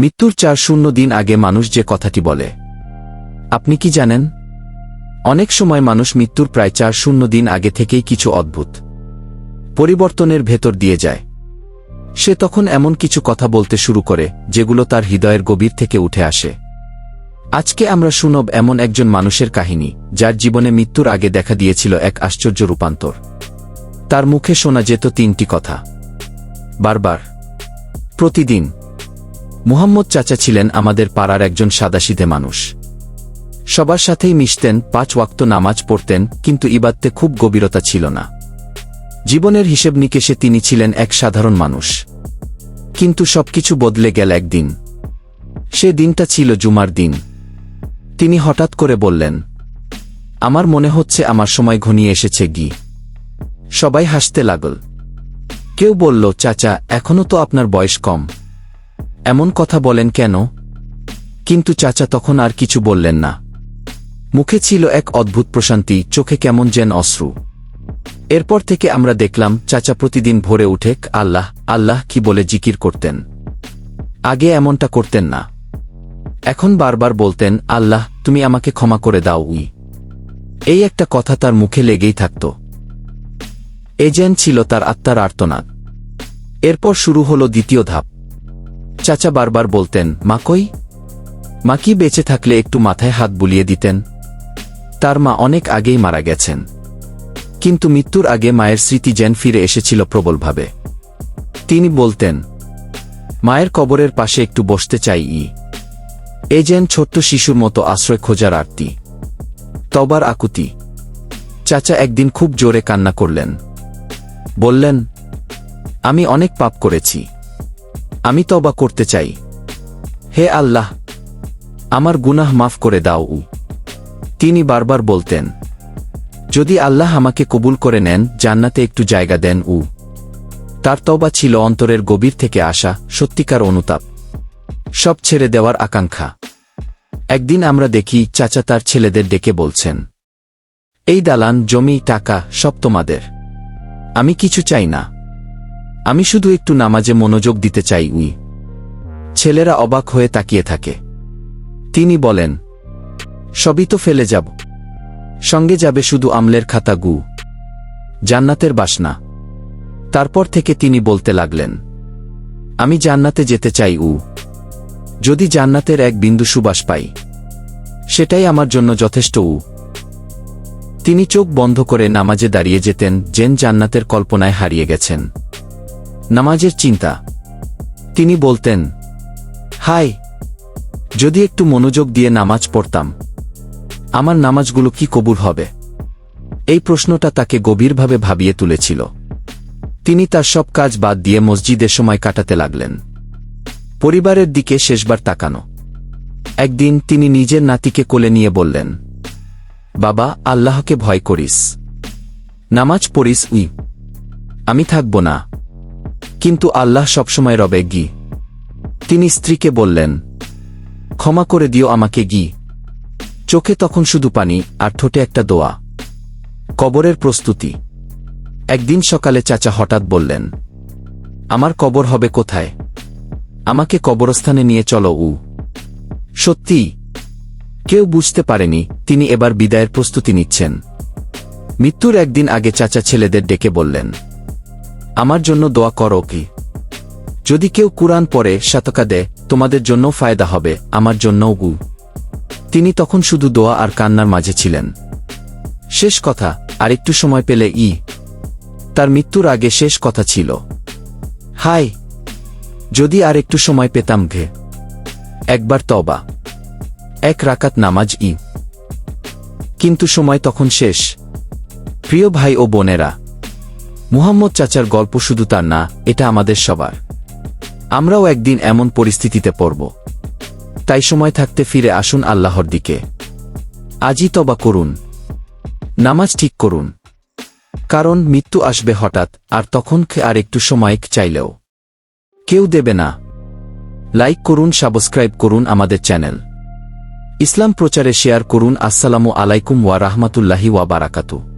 মৃত্যুর চার শূন্য দিন আগে মানুষ যে কথাটি বলে। আপনি কি জানেন? অনেক সময় মানুষ মৃত্যুর প্রায় চার শূন্য দিন আগে থেকেই কিছু অদ্ভুত পরিবর্তনের ভেতর দিয়ে যায়। সে তখন এমন কিছু কথা বলতে শুরু করে, যেগুলো তার হৃদয়ের গভীর থেকে উঠে আসে। আজকে আমরা শুনব এমন একজন মানুষের কাহিনী, যার জীবনে মৃত্যুর আগে দেখা দিয়েছিল এক আশ্চর্য রূপান্তর। তার মুখে শোনা যেত তিনটি কথা। বারবার। প্রতিদিন। মুহাম্মদ চাচা ছিলেন আমাদের পাড়ার একজন সাদাসিধে মানুষ। সবার সাথেই মিশতেন, পাঁচ ওয়াক্ত নামাজ পড়তেন, কিন্তু ইবাদতে খুব গভীরতা ছিল না। জীবনের হিসেব নিকেশে তিনি ছিলেন এক সাধারণ মানুষ। কিন্তু সবকিছু বদলে গেল একদিন। সে দিনটা ছিল জুমার দিন। তিনি হঠাৎ করে বললেন, আমার মনে হচ্ছে আমার সময় ঘনিয়ে এসেছে গি। সবাই হাসতে লাগল। কেউ বলল, চাচা এখনও তো আপনার বয়স কম। এমন কথা বলেন কেন? কিন্তু চাচা তখন আর কিছু বললেন না। মুখে ছিল এক অদ্ভুত প্রশান্তি, চোখে কেমন যেন অশ্রু। এরপর থেকে আমরা দেখলাম, চাচা প্রতিদিন ভোরে উঠে, আল্লাহ আল্লাহ, কি বলে জিকির করতেন? আগে এমনটা করতেন না। এখন বারবার বলতেন, আল্লাহ, তুমি আমাকে ক্ষমা করে দাও উই। এই একটা কথা তার মুখে লেগেই থাকত। এ যেন ছিল তার আত্মার আর্তনাদ। এরপর শুরু হলো দ্বিতীয় ধাপ। চাচা বারবার বলতেন, মা কই? মা কি বেঁচে থাকলে একটু মাথায় হাত বুলিয়ে দিতেন? তার মা অনেক আগেই মারা গেছেন। কিন্তু মৃত্যুর আগে মায়ের স্মৃতি যেন ফিরে এসেছিল প্রবলভাবে। তিনি বলতেন, মায়ের কবরের পাশে একটু বসতে চাই ই। এ যেন ছোট্ট শিশুর মতো আশ্রয় খোঁজার আরতি। তবার আকুতি। চাচা একদিন খুব জোরে কান্না করলেন। বললেন, আমি অনেক পাপ করেছি। আমি তবা করতে চাই। হে আল্লাহ, আমার গুনাহ মাফ করে দাও। তিনি বারবার বলতেন, যদি আল্লাহ আমাকে কবুল করে নেন, জান্নাতে একটু জায়গা দেন উ। তার তবা ছিল অন্তরের গভীর থেকে আসা সত্যিকার অনুতাপ। সব ছেড়ে দেওয়ার আকাঙ্ক্ষা। একদিন আমরা দেখি চাচা তার ছেলেদের ডেকে বলছেন, এই দালান, জমি, টাকা, সব তোমাদের। আমি কিছু চাই না। আমি শুধু একটু নামাজে মনোযোগ দিতে চাই, উই। ছেলেরা অবাক হয়ে তাকিয়ে থাকে। তিনি বলেন, সবই তো ফেলে যাব। সঙ্গে যাবে শুধু আমলের খাতা, গু। জান্নাতের বাসনা। তারপর থেকে তিনি বলতে লাগলেন, আমি জান্নাতে যেতে চাই, উ। যদি জান্নাতের এক বিন্দু সুবাস পাই, সেটাই আমার জন্য যথেষ্ট, উ। তিনি চোখ বন্ধ করে নামাজে দাঁড়িয়ে যেতেন জেন জান্নাতের কল্পনায় হারিয়ে গেছেন। নামাজের চিন্তা। তিনি বলতেন, হাই, যদি একটু মনোযোগ দিয়ে নামাজ পড়তাম, আমার নামাজগুলো কি কবুল হবে? এই প্রশ্নটা তাকে গভীরভাবে ভাবিয়ে তুলেছিল। তিনি তার সব কাজ বাদ দিয়ে মসজিদে সময় কাটাতে লাগলেন। পরিবারের দিকে শেষবার তাকানো। একদিন তিনি নিজের নাতিকে কোলে নিয়ে বললেন, বাবা, আল্লাহকে ভয় করিস। নামাজ পড়িস উই। আমি থাকব না। কিন্তু আল্লাহ সবসময় রবে গি। তিনি স্ত্রীকে বললেন, ক্ষমা করে দিও আমাকে গি। চোখে তখন শুধু পানি আর ঠোঁটে একটা দোয়া। কবরের প্রস্তুতি। একদিন সকালে চাচা হঠাৎ বললেন, আমার কবর হবে কোথায়? আমাকে কবরস্থানে নিয়ে চলো উ। সত্যি, কেউ বুঝতে পারেনি তিনি এবার বিদায়ের প্রস্তুতি নিচ্ছেন। মৃত্যুর একদিন আগে চাচা ছেলেদের ডেকে বললেন আমার জন্য দোয়া করো কি? যদি কেউ কুরআন পড়ে শতকা দেয় তোমাদের জন্য ফায়দা হবে, আমার জন্যও গু। তিনি তখন শুধু দোয়া আর কান্নার মাঝে ছিলেন। শেষ কথা আর একটু সময় পেলে ই। তার মৃত্যুর আগে শেষ কথা ছিল। হাই! যদি আর একটু সময় পেতাম ঘে। একবার তবা এক রাকাত নামাজ ই। কিন্তু সময় তখন শেষ। প্রিয় ভাই ও বোনেরা মুহাম্মদ চাচার গল্প শুধু তার না, এটা আমাদের সবার। আমরাও একদিন এমন পরিস্থিতিতে পড়ব। তাই সময় থাকতে ফিরে আসুন আল্লাহর দিকে। আজই তবা করুন। নামাজ ঠিক করুন। কারণ মৃত্যু আসবে হঠাৎ, আর তখন আর একটু সময় চাইলেও। কেউ দেবে না। লাইক করুন, সাবস্ক্রাইব করুন আমাদের চ্যানেল। ইসলাম প্রচারে শেয়ার করুন, আসসালামু আলাইকুম ওয়া রাহমাতুল্লাহি ওয়া বারাকাতু।